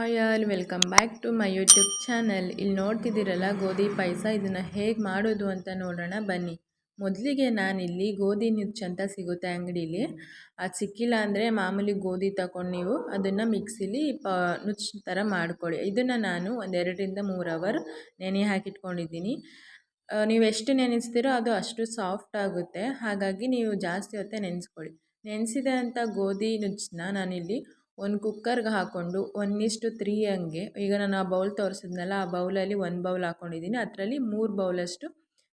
Hi all, welcome back to my YouTube channel. ಇಲ್ಲಿ ನೋಡ್ತಿದ್ದೀರಲ್ಲ, ಗೋಧಿ ಪಾಯಸ, ಇದನ್ನು ಹೇಗೆ ಮಾಡೋದು ಅಂತ ನೋಡೋಣ, ಬನ್ನಿ. ಮೊದಲಿಗೆ ನಾನಿಲ್ಲಿ ಗೋಧಿ ನುಚ್ಚು ಅಂತ ಸಿಗುತ್ತೆ ಅಂಗಡೀಲಿ. ಅದು ಸಿಕ್ಕಿಲ್ಲ ಅಂದರೆ ಮಾಮೂಲಿ ಗೋಧಿ ತಗೊಂಡು ನೀವು ಅದನ್ನು ಮಿಕ್ಸಿಲಿ, ಪ, ನುಚ್ಚು ಥರ ಮಾಡ್ಕೊಳ್ಳಿ. ಇದನ್ನು ನಾನು ಒಂದೆರಡರಿಂದ ಮೂರು ಅವರ್ ನೆನೆ ಹಾಕಿಟ್ಕೊಂಡಿದ್ದೀನಿ. ನೀವು ಎಷ್ಟು ನೆನೆಸ್ತೀರೋ ಅದು ಅಷ್ಟು ಸಾಫ್ಟ್ ಆಗುತ್ತೆ. ಹಾಗಾಗಿ ನೀವು ಜಾಸ್ತಿ ಹೊತ್ತೆ ನೆನೆಸ್ಕೊಳ್ಳಿ. ನೆನೆಸಿದಂಥ ಗೋಧಿ ನುಚ್ಚನ್ನ ನಾನಿಲ್ಲಿ ಒಂದು ಕುಕ್ಕರ್ಗೆ ಹಾಕ್ಕೊಂಡು ಒನ್ ಇಷ್ಟು ತ್ರೀ ಹಂಗೆ, ಈಗ ನಾನು ಆ ಬೌಲ್ ತೋರಿಸಿದ್ನಲ್ಲ, ಆ ಬೌಲಲ್ಲಿ ಒಂದು ಬೌಲ್ ಹಾಕ್ಕೊಂಡಿದ್ದೀನಿ ಅದರಲ್ಲಿ ಮೂರು ಬೌಲಷ್ಟು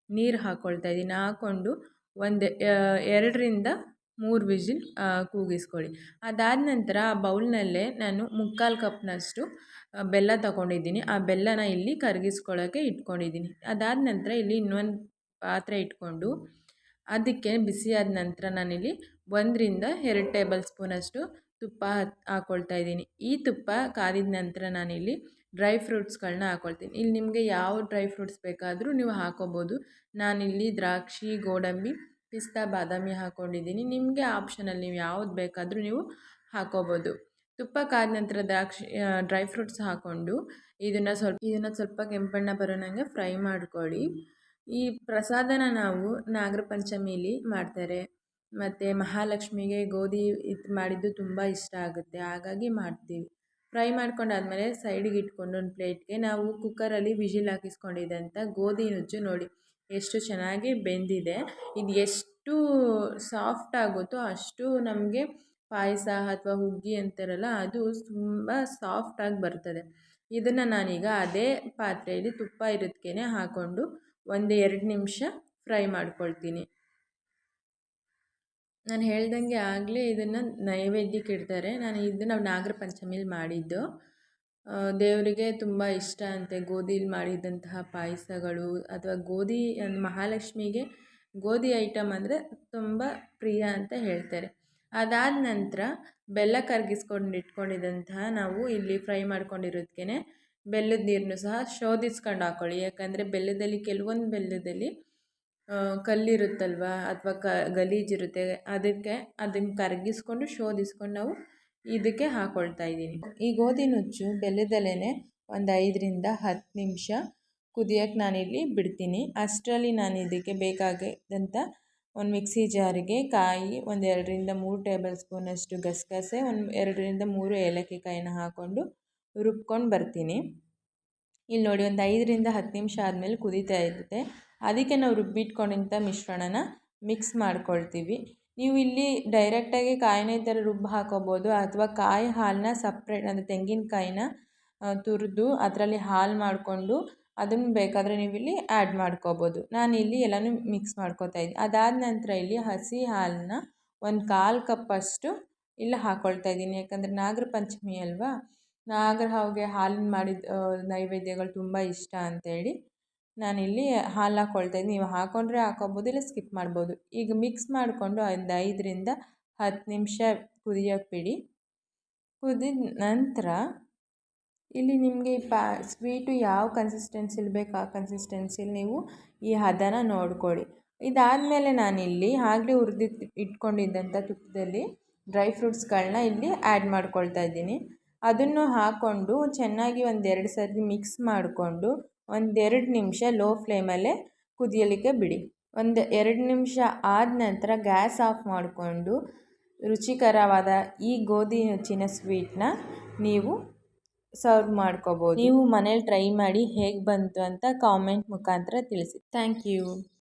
ನೀರು ಹಾಕ್ಕೊಳ್ತಾ ಇದ್ದೀನಿ ಹಾಕ್ಕೊಂಡು ಒಂದು ಎರಡರಿಂದ ಮೂರು ವಿಜಿಲ್ ಕೂಗಿಸ್ಕೊಳ್ಳಿ. ಅದಾದ ನಂತರ ಆ ಬೌಲ್ನಲ್ಲೇ ನಾನು ಮುಕ್ಕಾಲು ಕಪ್ನಷ್ಟು ಬೆಲ್ಲ ತಗೊಂಡಿದ್ದೀನಿ. ಆ ಬೆಲ್ಲನ ಇಲ್ಲಿ ಕರಗಿಸ್ಕೊಳ್ಳೋಕ್ಕೆ ಇಟ್ಕೊಂಡಿದ್ದೀನಿ ಅದಾದ ನಂತರ ಇಲ್ಲಿ ಇನ್ನೊಂದು ಪಾತ್ರೆ ಇಟ್ಕೊಂಡು, ಅದಕ್ಕೆ ಬಿಸಿಯಾದ ನಂತರ ನಾನಿಲ್ಲಿ ಒಂದರಿಂದ ಎರಡು ಟೇಬಲ್ ಸ್ಪೂನಷ್ಟು ತುಪ್ಪ ಹಾಕ್ಕೊಳ್ತಾ ಇದ್ದೀನಿ. ಈ ತುಪ್ಪ ಕಾದಿದ ನಂತರ ನಾನಿಲ್ಲಿ ಡ್ರೈ ಫ್ರೂಟ್ಸ್ಗಳನ್ನ ಹಾಕ್ಕೊಳ್ತೀನಿ ಇಲ್ಲಿ ನಿಮಗೆ ಯಾವ ಡ್ರೈ ಫ್ರೂಟ್ಸ್ ಬೇಕಾದರೂ ನೀವು ಹಾಕ್ಕೋಬೋದು ನಾನಿಲ್ಲಿ ದ್ರಾಕ್ಷಿ, ಗೋಡಂಬಿ, ಪಿಸ್ತಾ ಬಾದಾಮಿ ಹಾಕ್ಕೊಂಡಿದ್ದೀನಿ ನಿಮಗೆ ಆಪ್ಷನಲ್ಲಿ ನೀವು ಯಾವ್ದು ಬೇಕಾದರೂ ನೀವು ಹಾಕ್ಕೋಬೋದು ತುಪ್ಪ ಕಾದ ನಂತರ ದ್ರಾಕ್ಷಿ ಡ್ರೈ ಫ್ರೂಟ್ಸ್ ಹಾಕ್ಕೊಂಡು ಇದನ್ನು ಸ್ವಲ್ಪ ಇದನ್ನು ಸ್ವಲ್ಪ ಕೆಂಪಣ್ಣ ಬರೋನಂಗೆ ಫ್ರೈ ಮಾಡ್ಕೊಳ್ಳಿ. ಈ ಪ್ರಸಾದನ ನಾವು ನಾಗರ ಪಂಚಮೀಲಿ ಮಾಡ್ತಾರೆ. ಮತ್ತು ಮಹಾಲಕ್ಷ್ಮಿಗೆ ಗೋಧಿ ಇದು ಮಾಡಿದ್ದು ತುಂಬ ಇಷ್ಟ ಆಗುತ್ತೆ, ಹಾಗಾಗಿ ಮಾಡ್ತೀವಿ. ಫ್ರೈ ಮಾಡ್ಕೊಂಡಾದಮೇಲೆ ಸೈಡಿಗೆ ಇಟ್ಕೊಂಡು ಒಂದು ಪ್ಲೇಟ್ಗೆ ನಾವು ಕುಕ್ಕರಲ್ಲಿ ವಿಜಿಲ್ ಹಾಕಿಸ್ಕೊಂಡಿದ್ದಂಥ ಗೋಧಿ ನುಚ್ಚು ನೋಡಿ ಎಷ್ಟು ಚೆನ್ನಾಗಿ ಬೆಂದಿದೆ. ಇದು ಎಷ್ಟು ಸಾಫ್ಟ್ ಆಗುತ್ತೋ ಅಷ್ಟು ನಮಗೆ ಪಾಯಸ ಅಥವಾ ಹುಗ್ಗಿ ಅಂತಾರಲ್ಲ, ಅದು ತುಂಬ ಸಾಫ್ಟಾಗಿ ಬರ್ತದೆ. ಇದನ್ನು ನಾನೀಗ ಅದೇ ಪಾತ್ರೆಯಲ್ಲಿ ತುಪ್ಪ ಇರೋದಕ್ಕೇ ಹಾಕ್ಕೊಂಡು ಒಂದು ಎರಡು ನಿಮಿಷ ಫ್ರೈ ಮಾಡ್ಕೊಳ್ತೀನಿ. ನಾನು ಹೇಳ್ದಂಗೆ ಆಗಲೇ ಇದನ್ನು ನೈವೇದ್ಯಕ್ಕೆ ಇಡ್ತಾರೆ. ನಾನು ಇದು ನಾವು ನಾಗರ ಪಂಚಮಿಲಿ ಮಾಡಿದ್ದು. ದೇವರಿಗೆ ತುಂಬ ಇಷ್ಟ ಅಂತೆ. ಗೋಧಿಲಿ ಮಾಡಿದಂತಹ ಪಾಯಸಗಳು ಅಥವಾ ಗೋಧಿ ಮಹಾಲಕ್ಷ್ಮಿಗೆ ಗೋಧಿ ಐಟಮ್ ಅಂದರೆ ತುಂಬ ಪ್ರಿಯ ಅಂತ ಹೇಳ್ತಾರೆ. ಅದಾದ ನಂತರ ಬೆಲ್ಲ ಕರಗಿಸ್ಕೊಂಡು ಇಟ್ಕೊಂಡಿದ್ದಂತಹ ನಾವು ಇಲ್ಲಿ ಫ್ರೈ ಮಾಡ್ಕೊಂಡಿರೋದಕ್ಕೆ ಬೆಲ್ಲದ ನೀರನ್ನು ಸಹ ಶೋಧಿಸ್ಕೊಂಡು ಹಾಕ್ಕೊಳ್ಳಿ ಯಾಕಂದರೆ ಬೆಲ್ಲದಲ್ಲಿ, ಕೆಲವೊಂದು ಬೆಲ್ಲದಲ್ಲಿ ಕಲ್ಲಿರುತ್ತಲ್ವ ಅಥವಾ ಕ, ಗಲೀಜಿರುತ್ತೆ, ಅದಕ್ಕೆ ಅದನ್ನು ಕರಗಿಸ್ಕೊಂಡು ಶೋಧಿಸ್ಕೊಂಡು ನಾವು ಇದಕ್ಕೆ ಹಾಕ್ಕೊಳ್ತಾ ಇದ್ದೀನಿ. ಈ ಗೋಧಿ ನುಚ್ಚು ಬೆಲ್ಲದಲ್ಲೇ ಒಂದು ಐದರಿಂದ ಹತ್ತು ನಿಮಿಷ ಕುದಿಯೋಕ್ಕೆ ನಾನಿಲ್ಲಿ ಬಿಡ್ತೀನಿ. ಅಷ್ಟರಲ್ಲಿ ನಾನು ಇದಕ್ಕೆ ಬೇಕಾಗಿದ್ದಂಥ ಒಂದು ಮಿಕ್ಸಿ ಜಾರಿಗೆ ಕಾಯಿ ಒಂದು ಎರಡರಿಂದ ಮೂರು ಟೇಬಲ್ ಸ್ಪೂನಷ್ಟು ಗಸಗಸೆ, ಒಂದು ಎರಡರಿಂದ ಮೂರು ಏಲಕ್ಕಿ ಕಾಯಿನ ಹಾಕ್ಕೊಂಡು ರುಬ್ಕೊಂಡು ಬರ್ತೀನಿ. ಇಲ್ಲಿ ನೋಡಿ ಒಂದು ಐದರಿಂದ ಹತ್ತು ನಿಮಿಷ ಆದಮೇಲೆ ಕುದೀತಾ ಇರುತ್ತೆ. ಅದಕ್ಕೆ ನಾವು ರುಬ್ಬಿಟ್ಕೊಂಡಿಂಥ ಮಿಶ್ರಣನ ಮಿಕ್ಸ್ ಮಾಡ್ಕೊಳ್ತೀವಿ. ನೀವು ಇಲ್ಲಿ ಡೈರೆಕ್ಟಾಗಿ ಕಾಯಿನೇ ಥರ ರುಬ್ಬಿ ಹಾಕೋಬೋದು ಅಥವಾ ಕಾಯಿ ಹಾಲನ್ನ ಸಪ್ರೇಟ್ ಅಂದರೆ ತೆಂಗಿನಕಾಯಿನ ತುರಿದು ಅದರಲ್ಲಿ ಹಾಲು ಮಾಡಿಕೊಂಡು ಅದನ್ನು ಬೇಕಾದರೆ ನೀವು ಇಲ್ಲಿ ಆ್ಯಡ್ ಮಾಡ್ಕೋಬೋದು. ಇಲ್ಲಿ ಎಲ್ಲನೂ ಮಿಕ್ಸ್ ಮಾಡ್ಕೋತಾ ಇದ್ದೀನಿ ಅದಾದ ನಂತರ ಇಲ್ಲಿ ಹಸಿ ಹಾಲನ್ನ ಒಂದು ಕಾಲು ಕಪ್ಪಷ್ಟು ಇಲ್ಲಿ ಹಾಕ್ಕೊಳ್ತಾ ಇದ್ದೀನಿ. ಯಾಕಂದರೆ ನಾಗರ ಪಂಚಮಿ ಅಲ್ವಾ? ನಾಗರ ಹಾವಿಗೆ ಹಾಲಿನ ಮಾಡಿದ ನೈವೇದ್ಯಗಳು ತುಂಬ ಇಷ್ಟ ಅಂತೇಳಿ. ನಾನಿಲ್ಲಿ ಹಾಲು ಹಾಕ್ಕೊಳ್ತಾ ಇದ್ದೀನಿ. ನೀವು ಹಾಕ್ಕೊಂಡ್ರೆ ಹಾಕೋಬೋದು ಇಲ್ಲ ಸ್ಕಿಪ್ ಮಾಡ್ಬೋದು. ಈಗ ಮಿಕ್ಸ್ ಮಾಡಿಕೊಂಡು ಒಂದು ಐದರಿಂದ ಹತ್ತು ನಿಮಿಷ ಕುದಿಯೋಕ್ಕೆ ಬಿಡಿ ಕುದಿದ ನಂತರ ಇಲ್ಲಿ ನಿಮಗೆ ಪಾ, ಸ್ವೀಟು ಯಾವ ಕನ್ಸಿಸ್ಟೆನ್ಸಿಲಿ ಬೇಕು ಆ ಕನ್ಸಿಸ್ಟೆನ್ಸಿಲಿ ನೀವು ಈ ಹದನ ನೋಡ್ಕೊಳ್ಳಿ. ಇದಾದಮೇಲೆ ನಾನಿಲ್ಲಿ ಆಗಲೇ ಹುರಿದಿ ಇಟ್ಕೊಂಡಿದ್ದಂಥ ತುಪ್ಪದಲ್ಲಿ ಡ್ರೈ ಫ್ರೂಟ್ಸ್ಗಳನ್ನ ಇಲ್ಲಿ ಆ್ಯಡ್ ಮಾಡ್ಕೊಳ್ತಾ ಇದ್ದೀನಿ. ಅದನ್ನು ಹಾಕ್ಕೊಂಡು ಚೆನ್ನಾಗಿ ಒಂದೆರಡು ಸರಿ ಮಿಕ್ಸ್ ಮಾಡಿಕೊಂಡು ಒಂದೆರಡು ನಿಮಿಷ ಲೋ ಫ್ಲೇಮಲ್ಲೇ ಕುದಿಯಲಿಕ್ಕೆ ಬಿಡಿ. ಒಂದು ಎರಡು ನಿಮಿಷ ಆದ ನಂತರ ಗ್ಯಾಸ್ ಆಫ್ ಮಾಡಿಕೊಂಡು ರುಚಿಕರವಾದ ಈ ಗೋಧಿ ನುಚ್ಚಿನ ಸ್ವೀಟ್ನ ನೀವು ಸರ್ವ್ ಮಾಡ್ಕೋಬೋದು. ನೀವು ಮನೇಲಿ ಟ್ರೈ ಮಾಡಿ ಹೇಗೆ ಬಂತು ಅಂತ ಕಾಮೆಂಟ್ ಮುಖಾಂತರ ತಿಳಿಸಿ. Thank you.